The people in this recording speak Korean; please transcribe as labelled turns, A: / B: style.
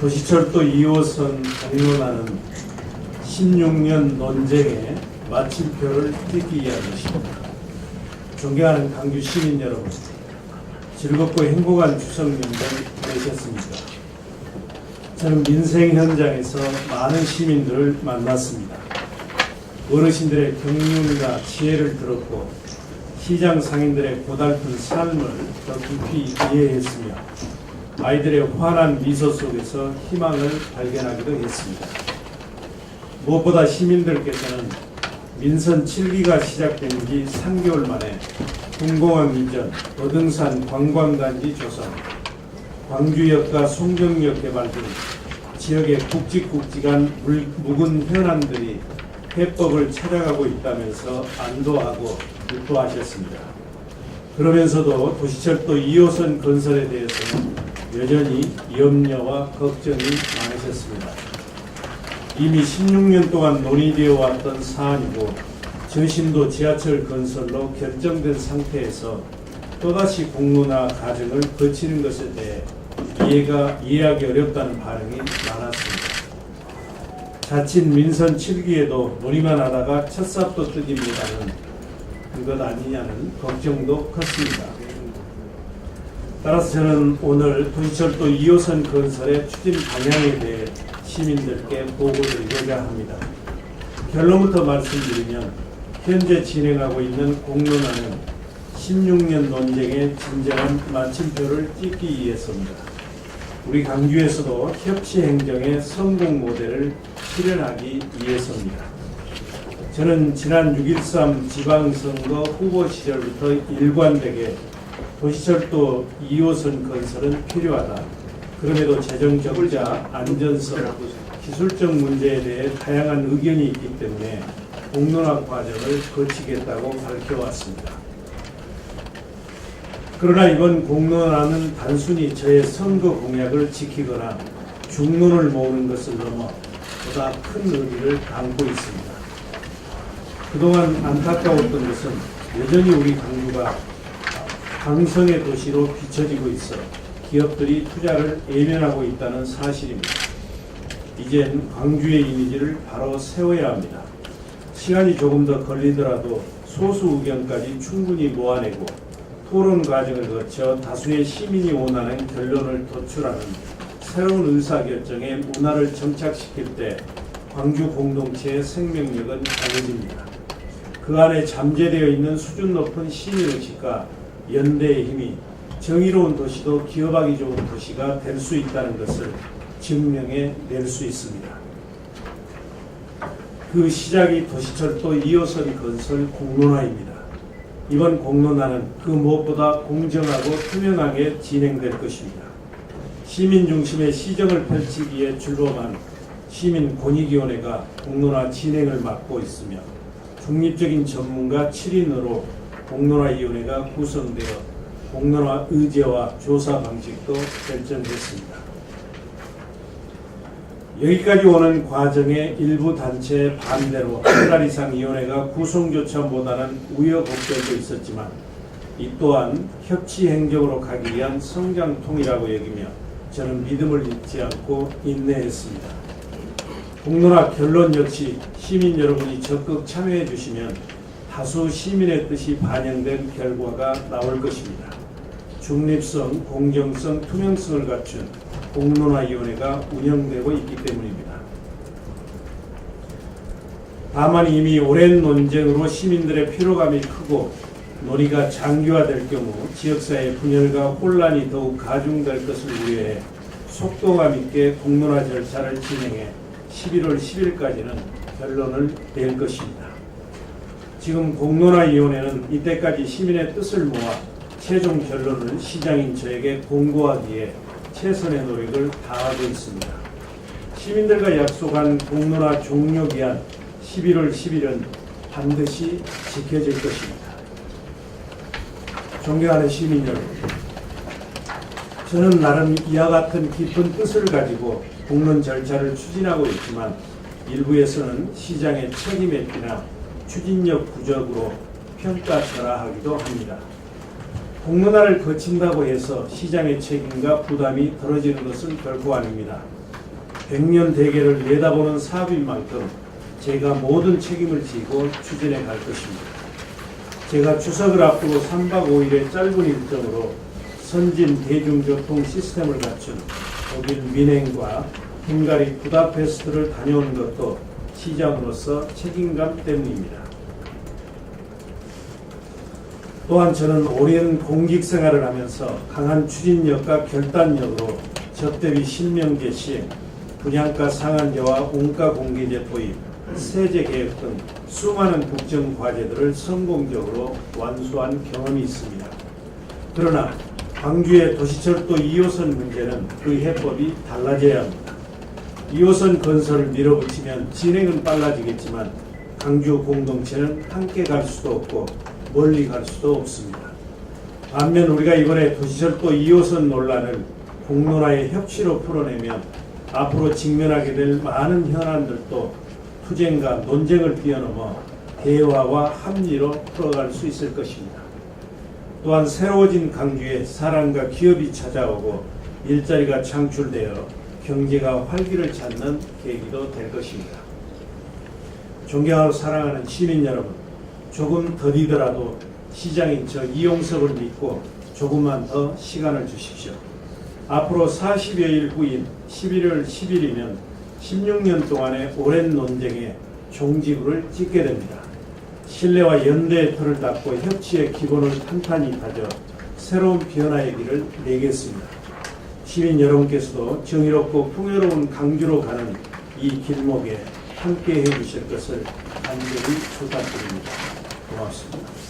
A: 도시철도 2호선 공론하는 16년 논쟁의 마침표를 찍기 위한 것입니다. 존경하는 강주 시민 여러분, 즐겁고 행복한 추석 명절 되셨습니까? 저는 민생 현장에서 많은 시민들을 만났습니다. 어르신들의 경륜이나 지혜를 들었고 시장 상인들의 고달픈 삶을 더 깊이 이해했으며 아이들의 환한 미소 속에서 희망을 발견하기도 했습니다. 무엇보다 시민들께서는 민선 7기가 시작된 지 3개월 만에 공공항 이전, 어등산 관광단지 조성, 광주역과 송정역 개발 등 지역의 물- 묵은 현안들이 해법을 찾아가고 있다면서 안도하고 유도하셨습니다. 그러면서도 도시철도 2호선 건설에 대해서는 여전히 염려와 걱정이 많으셨습니다. 이미 16년 동안 논의되어 왔던 사안이고 저신도 지하철 건설로 결정된 상태에서 또다시 공론화 과정을 거치는 것에 대해 이해가 이해하기 어렵다는 반응이 많았습니다. 자칫 민선 7기에도 논의만 하다가 첫 삽도 뜨기보다는 그것 아니냐는 걱정도 컸습니다. 따라서 저는 오늘 도시철도 2호선 건설의 추진 방향에 대해 시민들께 보고드리고자 합니다. 결론부터 말씀드리면 현재 진행하고 있는 공론화는 16년 논쟁의 진정한 마침표를 찍기 위해서입니다. 우리 강주에서도 협치 행정의 성공 모델을 실현하기 위해서입니다. 저는 지난 6.13 지방선거 후보 시절부터 일관되게 도시철도 2호선 건설은 필요하다. 그럼에도 재정 적자, 안전성, 기술적 문제에 대해 다양한 의견이 있기 때문에 공론화 과정을 거치겠다고 밝혀왔습니다. 그러나 이번 공론화는 단순히 저의 선거 공약을 지키거나 중론을 모으는 것을 넘어 보다 큰 의미를 담고 있습니다. 그동안 안타까웠던 것은 여전히 우리 강주가 강성의 도시로 비춰지고 있어 기업들이 투자를 예면하고 있다는 사실입니다. 이젠 광주의 이미지를 바로 세워야 합니다. 시간이 조금 더 걸리더라도 소수 의견까지 충분히 모아내고 토론 과정을 거쳐 다수의 시민이 원하는 결론을 도출하는 새로운 의사결정의 문화를 정착시킬 때 광주 공동체의 생명력은 강해집니다. 그 안에 잠재되어 있는 수준 높은 시민의식과 연대의 힘이 정의로운 도시도 기업하기 좋은 도시가 될 수 있다는 것을 증명해 낼 수 있습니다. 그 시작이 도시철도 2호선 건설 공론화입니다. 이번 공론화는 그 무엇보다 공정하고 투명하게 진행될 것입니다. 시민 중심의 시정을 펼치기에 출범한 시민 권익위원회가 공론화 진행을 맡고 있으며 중립적인 전문가 7인으로 공론화위원회가 구성되어 공론화 의제와 조사 방식도 결정됐습니다. 여기까지 오는 과정에 일부 단체의 반대로 한 달 이상 위원회가 구성조차 못하는 우여곡절도 있었지만 이 또한 협치 행정으로 가기 위한 성장통이라고 여기며 저는 믿음을 잃지 않고 인내했습니다. 공론화 결론 역시 시민 여러분이 적극 참여해 주시면 다수 시민의 뜻이 반영된 결과가 나올 것입니다. 중립성, 공정성, 투명성을 갖춘 공론화위원회가 운영되고 있기 때문입니다. 다만 이미 오랜 논쟁으로 시민들의 피로감이 크고 논의가 장기화될 경우 지역사회 분열과 혼란이 더욱 가중될 것을 우려해 속도감 있게 공론화 절차를 진행해 11월 10일까지는 결론을 낼 것입니다. 지금 공론화위원회는 이때까지 시민의 뜻을 모아 최종 결론을 시장인 저에게 공고하기에 최선의 노력을 다하고 있습니다. 시민들과 약속한 공론화 종료 기한 11월 10일은 반드시 지켜질 것입니다. 존경하는 시민 여러분, 저는 나름 이와 같은 깊은 뜻을 가지고 공론 절차를 추진하고 있지만 일부에서는 시장의 책임의 비나 추진력 부족으로 평가절하하기도 합니다. 공론화를 거친다고 해서 시장의 책임과 부담이 덜어지는 것은 결코 아닙니다. 백년 대계를 내다보는 사업인 만큼 제가 모든 책임을 지고 추진해 갈 것입니다. 제가 추석을 앞두고 3박 5일의 짧은 일정으로 선진 대중교통 시스템을 갖춘 독일 미넨과 헝가리 부다페스트를 다녀온 것도 시장으로서 책임감 때문입니다. 또한 저는 오랜 공직 생활을 하면서 강한 추진력과 결단력으로 접대비 실명제 시행, 분양가 상한제와 원가 공개제 도입, 세제 개혁 등 수많은 국정 과제들을 성공적으로 완수한 경험이 있습니다. 그러나 광주의 도시철도 2호선 문제는 그 해법이 달라져야 합니다. 2호선 건설을 밀어붙이면 진행은 빨라지겠지만 강주 공동체는 함께 갈 수도 없고 멀리 갈 수도 없습니다. 반면 우리가 이번에 도시철도 2호선 논란을 공론화의 협치로 풀어내면 앞으로 직면하게 될 많은 현안들도 투쟁과 논쟁을 뛰어넘어 대화와 합리로 풀어갈 수 있을 것입니다. 또한 새로워진 강주에 사람과 기업이 찾아오고 일자리가 창출되어 경제가 활기를 찾는 계기도 될 것입니다. 존경하고 사랑하는 시민 여러분, 조금 더디더라도 시장인 저 이용석을 믿고 조금만 더 시간을 주십시오. 앞으로 40여일 후인 11월 10일이면 16년 동안의 오랜 논쟁에 종지부를 찍게 됩니다. 신뢰와 연대의 틀을 닦고 협치의 기본을 탄탄히 다져 새로운 변화의 길을 내겠습니다. 시민 여러분께서도 정의롭고 풍요로운 강주로 가는 이 길목에 함께 해주실 것을 간절히 부탁드립니다. 고맙습니다.